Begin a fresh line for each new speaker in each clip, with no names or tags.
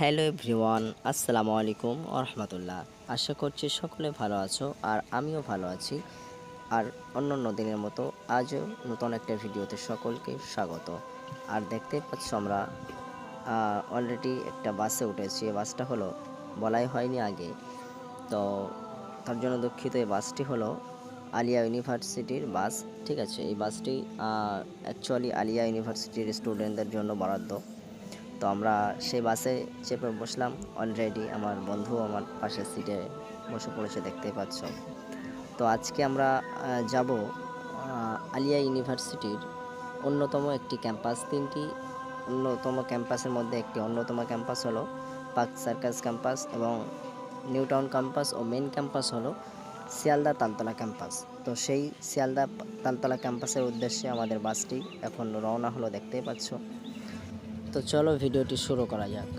Hello everyone, আসসালামু আলাইকুম রহমতুল্লাহ। আশা করছি সকলে ভালো আছো আর আমিও ভালো আছি। আর অন্য অন্য দিনের মতো আজও নতুন একটা ভিডিওতে সকলকে স্বাগত। আর দেখতে পাচ্ছ আমরা অলরেডি একটা বাসে উঠেছি। এই বাসটা হলো বলাই হয়নি আগে। তো তার জন্য দুঃখিত, এই বাসটি হলো আলিয়া ইউনিভার্সিটির বাস। ঠিক আছে, এই বাসটি অ্যাকচুয়ালি আলিয়া ইউনিভার্সিটির স্টুডেন্টদের জন্য বরাদ্দ। তো আমরা সেই বাসে চেপে বসলাম। অলরেডি আমার বন্ধু আমার পাশের সিটে বসে পড়েছে দেখতে পাচ্ছ। তো আজকে আমরা যাব আলিয়া ইউনিভার্সিটির অন্যতম একটি ক্যাম্পাস। তিনটি অন্যতম ক্যাম্পাসের মধ্যে একটি অন্যতম ক্যাম্পাস হলো পার্ক সার্কাস ক্যাম্পাস এবং নিউ টাউন ক্যাম্পাস ও মেন ক্যাম্পাস হলো শিয়ালদা তালতলা ক্যাম্পাস। তো সেই শিয়ালদা তালতলা ক্যাম্পাসের উদ্দেশ্যে আমাদের বাসটি এখন রওনা হলো, দেখতেই পাচ্ছ। তো চলো ভিডিওটি শুরু করা যাক।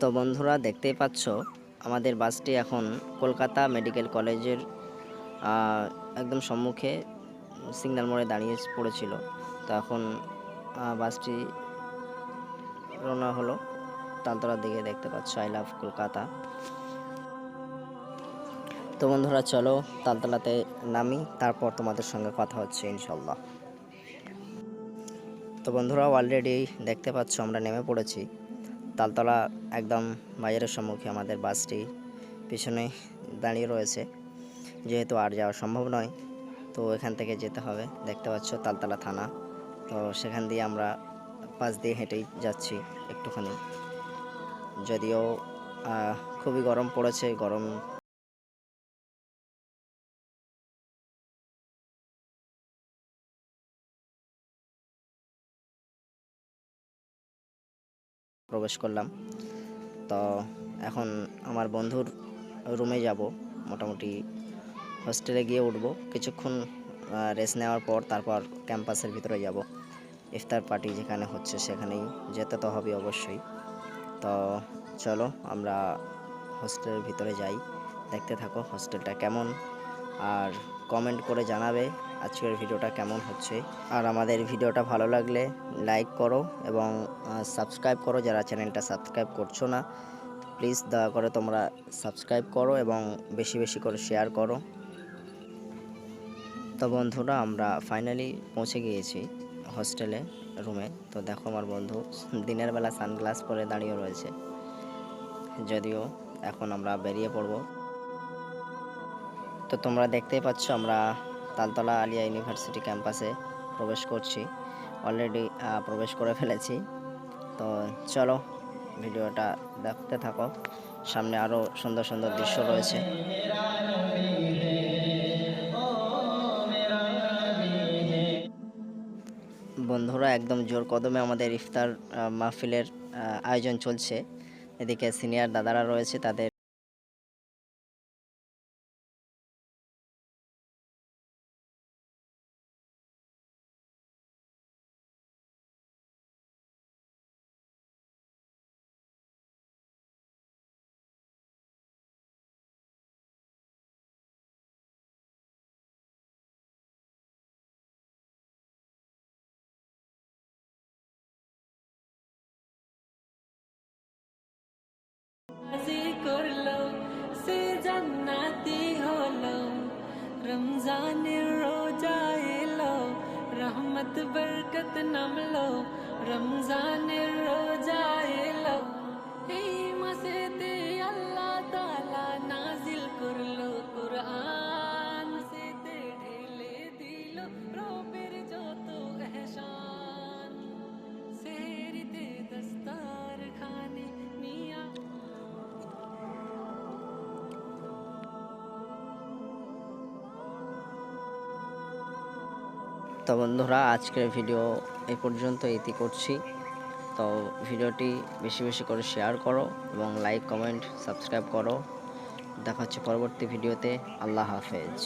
তো বন্ধুরা, দেখতেই পাচ্ছ, আমাদের বাসটি এখন কলকাতা মেডিকেল কলেজের একদম সম্মুখে সিগন্যাল মোড়ে দাঁড়িয়ে পড়েছিল। তো এখন বাসটি রওনা হলো তালতলার দিকে, দেখতে পাচ্ছ, আই লাভ কলকাতা। তো বন্ধুরা, চলো তালতলাতে নামি, তারপর তোমাদের সঙ্গে কথা হচ্ছে, ইনশাল্লাহ। তো বন্ধুরা অলরেডি দেখতে পাচ্ছ আমরা নেমে পড়েছি। তালতলা একদম বাজারের সম্মুখে আমাদের বাসটি পিছনে দাঁড়িয়ে রয়েছে। যেহেতু আর যাওয়া সম্ভব নয়, তো এখান থেকে যেতে হবে। দেখতে পাচ্ছ তালতলা থানা, তো সেখান দিয়ে আমরা পাশ দিয়ে হেঁটেই যাচ্ছি একটুখানি। যদিও খুবই গরম পড়েছে, গরম প্রবেশ করলাম। তো এখন আমার বন্ধুর রুমে যাব। মোটামুটি হোস্টেলে গিয়ে উঠব। কিছুক্ষণ রেস্ট নেওয়ার পর তারপর ক্যাম্পাসের ভিতরে যাব। ইফতার পার্টি যেখানে হচ্ছে সেখানেই যেতে তো হবে অবশ্যই। তো চলো, আমরা হোস্টেলের ভিতরে যাই। দেখতে থাকো হোস্টেলটা কেমন। আর কমেন্ট করে জানাবে আজকের ভিডিওটা কেমন হচ্ছে? আর আমাদের ভিডিওটা ভালো লাগলে লাইক করো এবং সাবস্ক্রাইব করো যারা চ্যানেলটা সাবস্ক্রাইব করছ না। প্লিজ দয়া করে তোমরা সাবস্ক্রাইব করো এবং বেশি বেশি করে শেয়ার করো। তো বন্ধুরা, আমরা ফাইনালি পৌঁছে গিয়েছি হোস্টেলে রুমে তো দেখো আমার বন্ধু, দিনের বেলা সানগ্লাস পরে দাঁড়িয়ে রয়েছে। যদিও এখন আমরা বেরিয়ে পড়ব। তো তোমরা দেখতেই পাচ্ছ, আমরা তালতলা আলিয়া ইউনিভার্সিটি ক্যাম্পাসে প্রবেশ করছি। অলরেডি প্রবেশ করে ফেলেছি। তো চলো, ভিডিওটা দেখতে থাকো। সামনে আরও সুন্দর সুন্দর দৃশ্য রয়েছে। বন্ধুরা, একদম জোর কদমে আমাদের ইফতার মাহফিলের আয়োজন চলছে। এদিকে সিনিয়র দাদারা রয়েছে, তাদের
रमज़ान रो जाए लो रहमत बरकत नम लो। रमज़ान रो जाए लो। ए मसे
তো বন্ধুরা, আজকের ভিডিও এই পর্যন্ত এটি করছি। তো ভিডিওটি বেশি বেশি করে শেয়ার করো এবং লাইক কমেন্ট সাবস্ক্রাইব করো। দেখা হচ্ছে পরবর্তী ভিডিওতে আল্লাহ হাফেজ।